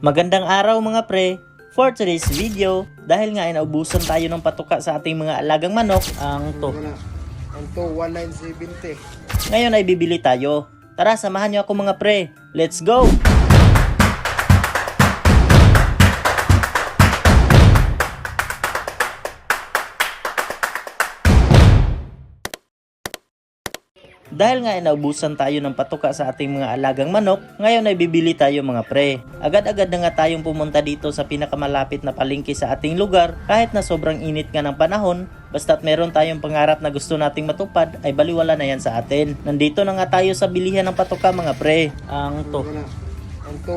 Magandang araw mga pre! For today's video, dahil nga ay naubusan tayo ng patuka sa ating mga alagang manok, ang to. Ang to, 1970. Ngayon ay bibili tayo. Tara, samahan niyo ako mga pre. Let's go! Dahil nga ay naubusan tayo ng patuka sa ating mga alagang manok, ngayon ay bibili tayo mga pre. Agad-agad na nga tayong pumunta dito sa pinakamalapit na palengke sa ating lugar kahit na sobrang init nga ng panahon, basta't meron tayong pangarap na gusto nating matupad ay baliwala na yan sa atin. Nandito na nga tayo sa bilihan ng patuka mga pre. Ang to. Ano na? Ang to,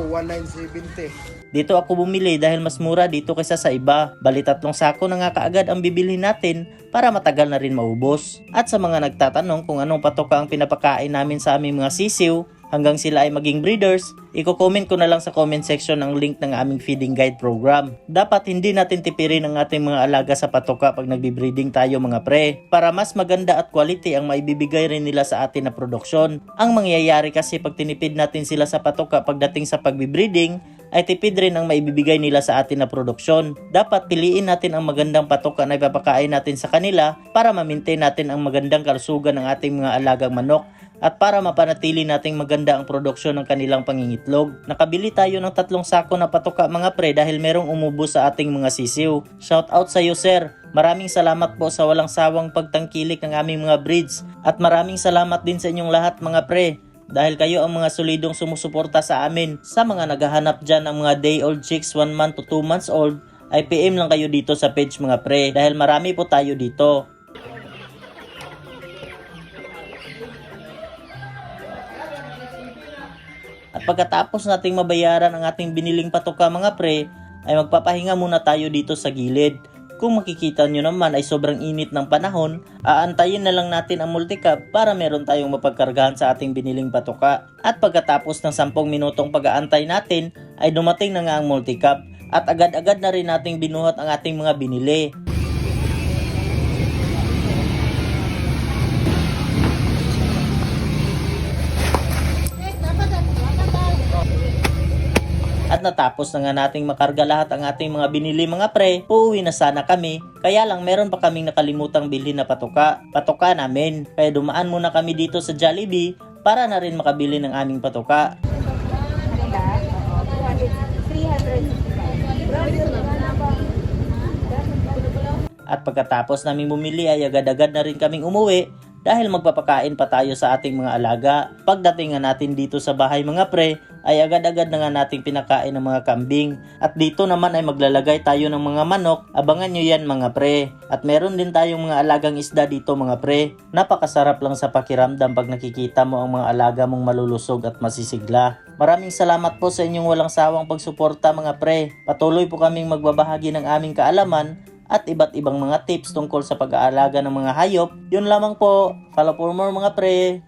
1970. Dito ako bumili dahil mas mura dito kaysa sa iba. Bali tatlong sako na nga kaagad ang bibilhin natin para matagal na rin maubos. At sa mga nagtatanong kung anong patoka ang pinapakain namin sa aming mga sisiw, hanggang sila ay maging breeders, i-comment ko na lang sa comment section ang link ng aming feeding guide program. Dapat hindi natin tipirin ang ating mga alaga sa patoka pag nagbe-breeding tayo mga pre, para mas maganda at quality ang maibibigay rin nila sa atin na produksyon. Ang mangyayari kasi pag tinipid natin sila sa patoka pagdating sa pagbe-breeding, ay tipid rin ang maibibigay nila sa atin na produksyon. Dapat piliin natin ang magandang patoka na ipapakain natin sa kanila para ma-maintain natin ang magandang kalusugan ng ating mga alagang manok at para mapanatili nating maganda ang produksyon ng kanilang pangingitlog. Nakabili tayo ng tatlong sako na patoka mga pre dahil merong umubo sa ating mga sisiw. Shout out sa iyo sir. Maraming salamat po sa walang sawang pagtangkilik ng aming mga breeds at maraming salamat din sa inyong lahat mga pre dahil kayo ang mga solidong sumusuporta sa amin. Sa mga naghahanap dyan ng mga day old chicks 1 month to 2 months old, ay PM lang kayo dito sa page mga pre dahil marami po tayo dito. At pagkatapos nating mabayaran ang ating biniling patoka mga pre, ay magpapahinga muna tayo dito sa gilid. Kung makikita nyo naman ay sobrang init ng panahon, aantayin na lang natin ang multicap para meron tayong mapagkargahan sa ating biniling patoka. At pagkatapos ng 10 minutong pag-aantay natin, ay dumating na nga ang multicap at agad-agad na rin nating binuhat ang ating mga binili. At natapos na nga nating makarga lahat ang ating mga binili mga pre, uuwi na sana kami. Kaya lang meron pa kaming nakalimutang bilhin na patoka. Patoka namin. Kaya dumaan muna kami dito sa Jollibee para na rin makabili ng aming patoka. At pagkatapos naming bumili ay agad-agad na rin kaming umuwi dahil magpapakain pa tayo sa ating mga alaga. Pagdating nga natin dito sa bahay mga pre, ay agad-agad na nga nating pinakain ng mga kambing. At dito naman ay maglalagay tayo ng mga manok. Abangan nyo yan mga pre. At meron din tayong mga alagang isda dito mga pre. Napakasarap lang sa pakiramdam pag nakikita mo ang mga alaga mong malulusog at masisigla. Maraming salamat po sa inyong walang sawang pagsuporta mga pre. Patuloy po kaming magbabahagi ng aming kaalaman at iba't ibang mga tips tungkol sa pag-aalaga ng mga hayop. Yun lamang po. Follow for more mga pre.